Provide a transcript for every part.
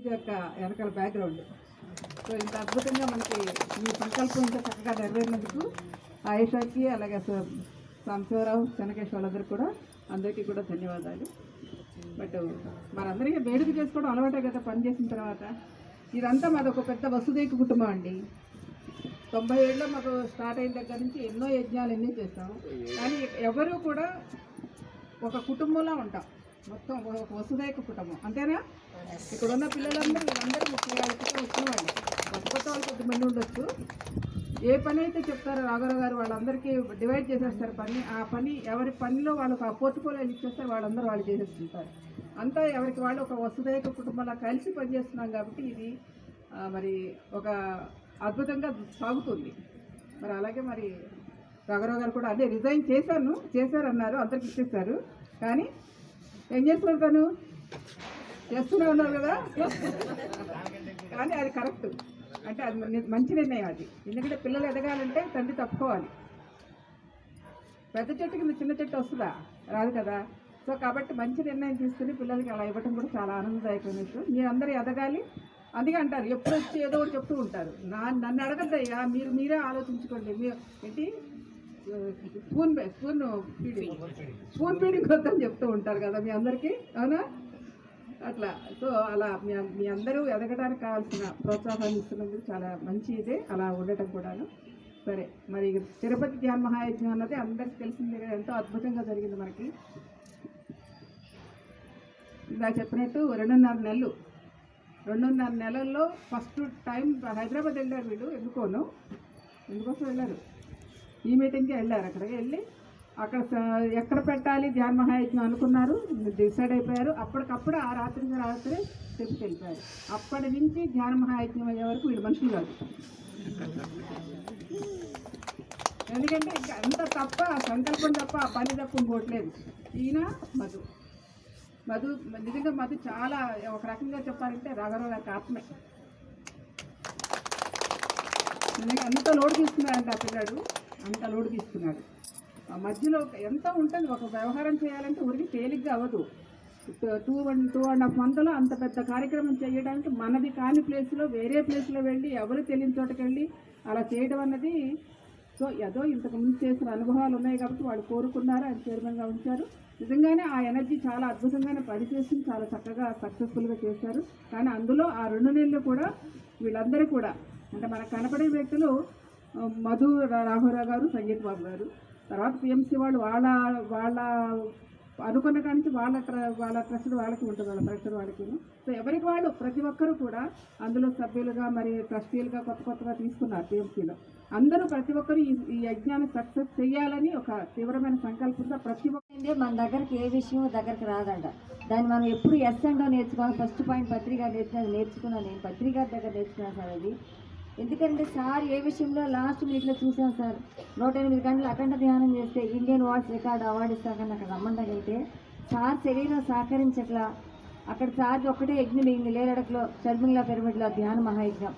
ఇది యొక్క వెనకాల బ్యాక్గ్రౌండ్ సో ఇంత అద్భుతంగా మనకి మీ సంకల్పం ఇంత చక్కగా నెరవేరినందుకు ఆయేషాకి అలాగే స- సాంబశివరావు చెన్నకేశ్ వాళ్ళందరూ కూడా అందరికీ కూడా ధన్యవాదాలు. బట్ మనందరికీ వేడుక చేసుకోవడం అలవాటే కదా పనిచేసిన తర్వాత. ఇదంతా మాది ఒక పెద్ద వసుదైక కుటుంబం అండి. తొంభై ఏళ్ళలో మాకు స్టార్ట్ అయిన దగ్గర నుంచి ఎన్నో యజ్ఞాలు ఎన్నో చేస్తాం. కానీ ఎవరు కూడా ఒక కుటుంబంలో ఉంటాం. మొత్తం ఒక వసుదైక కుటుంబం. అంతేనా? ఇక్కడ ఉన్న పిల్లలందరూ వీళ్ళందరూ ముప్పై ఏళ్ళ క్రితం వచ్చిన వాళ్ళు కొత్త కొత్త వాళ్ళు కొద్దిమంది ఉండొచ్చు. ఏ పని అయితే చెప్తారో రాఘవరావు గారు వాళ్ళందరికీ డివైడ్ చేసేస్తారు పని. ఆ పని ఎవరి పనిలో వాళ్ళకి ఆ పోర్టుకోలేలు ఇచ్చేస్తారు వాళ్ళందరూ వాళ్ళు చేసేస్తుంటారు. అంతా ఎవరికి వాళ్ళు ఒక వసుదైక కుటుంబంలో కలిసి పనిచేస్తున్నాం కాబట్టి ఇది మరి ఒక అద్భుతంగా సాగుతుంది. మరి అలాగే మరి రాఘరావు గారు కూడా అదే రిజైన్ చేశాను చేశారన్నారు అందరికి ఇచ్చేస్తారు కానీ ఏం చేస్తున్నారు తను? చేస్తూనే ఉన్నారు కదా? కానీ అది కరెక్ట్. అంటే అది మంచి నిర్ణయం అది. ఎందుకంటే పిల్లలు ఎదగాలంటే తండ్రి తప్పుకోవాలి. పెద్ద చెట్టు కింద చిన్న చెట్టు వస్తుందా? రాదు కదా. సో కాబట్టి మంచి నిర్ణయం తీసుకుని పిల్లలకి అలా ఇవ్వటం కూడా చాలా ఆనందదాయకమైన విషయం మీరందరూ ఎదగాలి. అందుకే అంటారు ఎప్పుడు వచ్చి ఏదో ఒకటి చెప్తూ ఉంటారు. నా నన్ను అడగద్దయ్యా మీరు మీరే ఆలోచించుకోండి. మీరు ఏంటి? Spoon spoon feeding spoon feeding వద్దని చెప్తూ ఉంటారు కదా మీ అందరికీ అవునా? అట్లా. సో అలా మీ మీ అందరూ ఎదగడానికి కావాల్సిన ప్రోత్సాహాన్ని ఇస్తున్నందుకు చాలా మంచి ఇదే. అలా ఉండటం కూడాను. సరే మరి తిరుపతి ధ్యాన మహాయజ్ఞం అన్నది అందరికి తెలిసిందే ఎంతో అద్భుతంగా జరిగింది మనకి. ఇందాక చెప్పినట్టు రెండున్నర నెలలు. రెండున్నర నెలల్లో ఫస్ట్ టైం హైదరాబాద్ వెళ్ళారు వీళ్ళు ఎందుకోను? ఎందుకోసం వెళ్ళారు? ఈ మీటింగ్కి వెళ్ళారు. అక్కడికి వెళ్ళి అక్కడ ఎక్కడ పెట్టాలి? ధ్యాన మహాయజ్ఞం అనుకున్నారు. డిసైడ్ అయిపోయారు. అప్పటికప్పుడు ఆ రాత్రి రాత్రి చెప్పి వెళ్ళిపోయారు. అప్పటి నుంచి ధ్యాన మహాయజ్ఞం అయ్యే వరకు వీళ్ళు మనుషులు కాదు. ఎందుకంటే అంత తప్ప సంకల్పం తప్ప ఆ పని తప్ప ఇంకోట్లేదు ఈయన మధు. మధు నిజంగా మధు చాలా ఒక రకంగా చెప్పాలంటే రాఘరావు గారికి ఆత్మే. నిజంగా అంత లోడ్ తీసుకున్నాడంట ఆ పిల్లాడు. అంత లోడు తీసుకున్నాడు మధ్యలో ఒక- ఎంత ఉంటుంది ఒక వ్యవహారం చేయాలంటే ఊరికి తేలిగ్గా అవ్వదు. Two one two and half మంత్లో అంత పెద్ద కార్యక్రమం చేయడానికి మనది కాని ప్లేస్లో వేరే ప్లేస్లో వెళ్ళి ఎవరు తెలియని చోటకి వెళ్ళి అలా చేయడం అన్నది సో ఏదో ఇంతకు ముందు చేసిన అనుభవాలు ఉన్నాయి కాబట్టి వాళ్ళు కోరుకున్నారు ఆయన చైర్మన్గా ఉంచారు. నిజంగానే ఆ ఎనర్జీ చాలా అద్భుతంగానే పనిచేసి చాలా చక్కగా సక్సెస్ఫుల్గా చేశారు. కానీ అందులో ఆ రెండు నెలలు కూడా వీళ్ళందరూ కూడా అంటే మనకు కనపడే వ్యక్తులు మధు రాఘవరావు గారు సంగీత్ బాబు గారు. తర్వాత పిఎంసీ వాళ్ళు వాళ్ళ వాళ్ళ అనుకున్న కానీ వాళ్ళ ట్ర- వాళ్ళ ట్రస్ట్ వాళ్ళకి ఉంటుంది వాళ్ళ ట్రస్ట్ వాళ్ళకి. సో ఎవరికి వాళ్ళు ప్రతి ఒక్కరు కూడా అందులో సభ్యులుగా మరి ట్రస్టీలుగా కొత్త కొత్తగా తీసుకున్నారు టీఎంసీలో అందరూ ప్రతి ఒక్కరు ఈ యజ్ఞాన్ని సక్సెస్ చేయాలని ఒక తీవ్రమైన సంకల్పంతో ప్రతి ఒక్కరి మన దగ్గరికి ఏ విషయం దగ్గరికి రాదంట. దాన్ని మనం ఎప్పుడు ఎస్ అండో నేర్చుకోవాలి. ఫస్ట్ పాయింట్ పత్రిక నేర్చుకున్నది నేర్చుకున్నాను నేను పత్రిక దగ్గర నేర్చుకున్నాను సార్ అది. ఎందుకంటే సార్ ఏ విషయంలో లాస్ట్ మీట్లో చూసాం సార్. నూట ఎనిమిది గంటలు అఖండ ధ్యానం చేస్తే ఇండియన్ వాయిస్ రికార్డ్ అవార్డు ఇస్తాకని అక్కడ రమ్మండగైతే సార్ శరీరం సహకరించట్లా. అక్కడ సార్ ఒక్కటే యజ్ఞం అయింది లేరడకలో షర్మింగ్లా పిరమిడ్లో ధ్యాన మహాయజ్ఞం.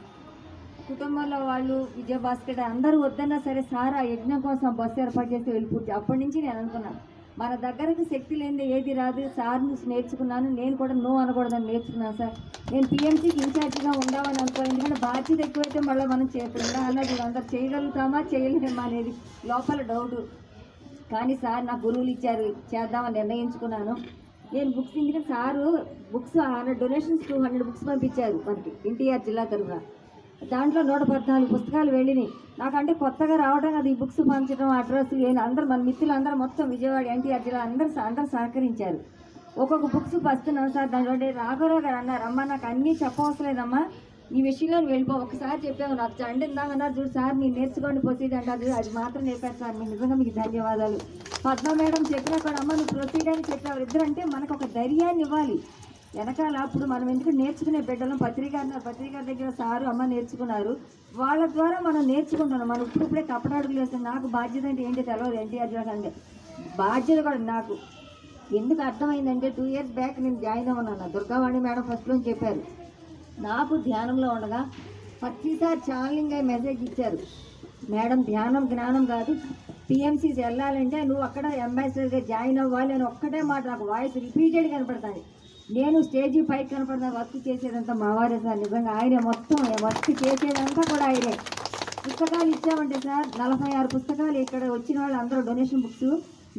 కుటుంబంలో వాళ్ళు విజయభాస్కర్ అందరూ వద్దన్నా సరే సార్ ఆ యజ్ఞం కోసం బస్సు ఏర్పాటు చేస్తే వెళ్ళిపోతే అప్పటి నుంచి నేను అనుకున్నాను. మన దగ్గరకు శక్తి లేనిదే ఏది రాదు. సార్ నుంచి నేర్చుకున్నాను. నేను కూడా నో అనకూడదని నేర్చుకున్నాను సార్. నేను టీఎంసీకి ఇన్ఛార్జిగా ఉండాలని అనుకో ఎందుకంటే బాధ్యత ఎక్కువైతే మళ్ళీ మనం చేయకుండా అన్నది అందరు చేయగలుగుతామా చేయలేమా అనేది లోపల డౌట్ కానీ సార్ నాకు గురువులు ఇచ్చారు. చేద్దామని నిర్ణయించుకున్నాను. నేను బుక్స్ ఎందుకంటే sir books hundred donations two hundred books పంపించారు మనకి ఎన్టీఆర్ జిల్లా తరఫున. దాంట్లో నూట పద్నాలుగు పుస్తకాలు వెళ్ళినాయి. నాకంటే కొత్తగా రావడం అది ఈ బుక్స్ పంచడం అడ్రస్ నేను అందరూ మన మిత్రులు అందరూ మొత్తం విజయవాడ ఎన్టీఆర్ జిల్లా అందరూ అందరూ సహకరించారు. ఒక్కొక్క బుక్స్ వస్తున్నాం సార్ దాంట్లో రాఘవరావు గారు అన్నారు అమ్మా నాకు అన్నీ చెప్పవసరలేదమ్మా ఈ విషయంలో వెళ్ళిపో ఒకసారి చెప్పావు నాకు చండి ఇందామన్నారు చూడు సార్ మీరు నేర్చుకోండి ప్రొసీడ్ అంటారు అది మాత్రం నేర్పారు సార్ మీ నిజంగా మీకు ధన్యవాదాలు. పద్మ మేడం చెప్పినా కూడా అమ్మ నువ్వు ప్రొసీడ్ అని చెప్పావు ఇద్దరు అంటే మనకు ఒక ధైర్యాన్ని ఇవ్వాలి. వెనకాల అప్పుడు మనం ఎందుకు నేర్చుకునే బిడ్డలం పత్రిక అన్నారు పత్రిక దగ్గర సారు అమ్మ నేర్చుకున్నారు. వాళ్ళ ద్వారా మనం నేర్చుకుంటున్నాం. మనం ఇప్పుడు ఇప్పుడే కప్పడాడుగులు వేస్తాం నాకు బాధ్యత అంటే ఏంటి తెలవదు ఎన్టీఆర్ జిల్లా అంటే. బాధ్యత కూడా నాకు. ఎందుకు అర్థమైందంటే టూ ఇయర్స్ బ్యాక్ నేను జాయిన్ అవ్వను దుర్గావాణి మేడం ఫస్ట్లో చెప్పారు. నాకు ధ్యానంలో ఉండగా ప్రతిసారి ఛానలింగ్ అయి మెసేజ్ ఇచ్చారు. మేడం ధ్యానం జ్ఞానం కాదు. పిఎంసీస్ వెళ్ళాలంటే నువ్వు అక్కడ అంబాసిడర్గా జాయిన్ అవ్వాలి అని ఒక్కటే మాట. నాకు వాయిస్ రిపీటెడ్ కనపడుతుంది. నేను స్టేజీ పైకి కనపడిన వర్క్ చేసేదంతా మా వారే సార్ నిజంగా ఆయనే మొత్తం వర్క్ చేసేదంతా కూడా ఆయనే. పుస్తకాలు ఇచ్చామంటే సార్ నలభై ఆరు పుస్తకాలు ఇక్కడ వచ్చిన వాళ్ళు అందరూ డొనేషన్ బుక్స్.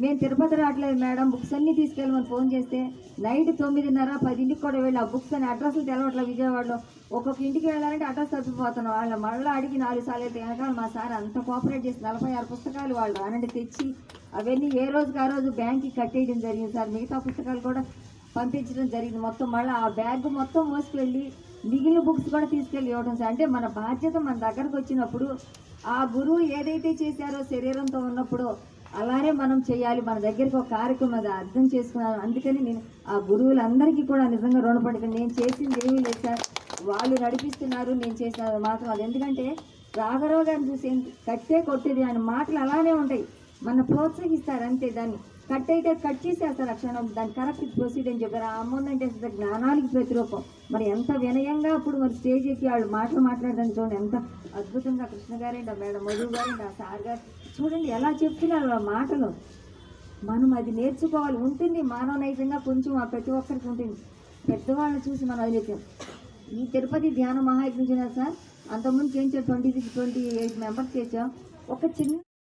మేము తిరుపతి రావట్లేదు మేడం బుక్స్ అన్నీ తీసుకెళ్ళమని ఫోన్ చేస్తే నైట్ తొమ్మిదిన్నర పదింటికి కూడా వెళ్ళి ఆ బుక్స్ అని అడ్రస్లు తెలవట్లేదు విజయవాడలో. ఒక్కొక్క ఇంటికి వెళ్ళాలంటే అడ్రస్ తప్పిపోతున్నాం. వాళ్ళ మళ్ళీ అడిగి నాలుగు సార్లు అయితే వెనకాల మా సార్ అంత కోఆపరేట్ చేసి నలభై ఆరు పుస్తకాలు వాళ్ళు రానండి తెచ్చి అవన్నీ ఏ రోజుకి ఆ రోజు బ్యాంక్కి కట్టేయడం జరిగింది సార్. మిగతా పుస్తకాలు కూడా పంపించడం జరిగింది. మొత్తం మళ్ళీ ఆ బ్యాగ్ మొత్తం మోసుకెళ్ళి మిగిలిన బుక్స్ కూడా తీసుకెళ్ళి ఇవ్వడం సార్. అంటే మన బాధ్యత మన దగ్గరకు వచ్చినప్పుడు ఆ గురువు ఏదైతే చేశారో శరీరంతో ఉన్నప్పుడు అలానే మనం చేయాలి. మన దగ్గరికి ఒక కార్యక్రమం అది అర్థం చేసుకున్నాను. అందుకని నేను ఆ గురువులందరికీ కూడా నిజంగా రుణపడి నేను చేసింది ఏమీ లేదు సార్. వాళ్ళు నడిపిస్తున్నారు నేను చేసిన మాత్రం అది. ఎందుకంటే రాఘరావు గారిని చూసి కట్టే కొట్టేది ఆయన మాటలు అలానే ఉంటాయి. మన ప్రోత్సహిస్తారు అంతే దాన్ని. కట్ అయితే కట్ చేసేస్తారు క్షణం. దాని కరెక్ట్ ప్రొసీడ్ అని చెప్పారు. ఆ అమ్మ అంటే అసలు జ్ఞానానికి ప్రతిరూపం. మరి ఎంత వినయంగా అప్పుడు మరి స్టేజ్ ఎక్కి వాళ్ళు మాటలు మాట్లాడడానికి చూడండి. ఎంత అద్భుతంగా కృష్ణ గారేంటి ఆ మేడం మధు గారేంటి ఆ సార్ గారు. చూడండి ఎలా చెప్తున్నారు ఆ మాటలు. మనం అది నేర్చుకోవాలి. ఉంటుంది మానవ నైజంగా కొంచెం ఆ ప్రతి ఒక్కరికి ఉంటుంది. పెద్దవాళ్ళని చూసి మనం వదిలేసాం ఈ తిరుపతి ధ్యాన మహాయజ్ఞం సార్. అంతకుముందు చేయించాం twenty six twenty eight members చేసాం ఒక చిన్న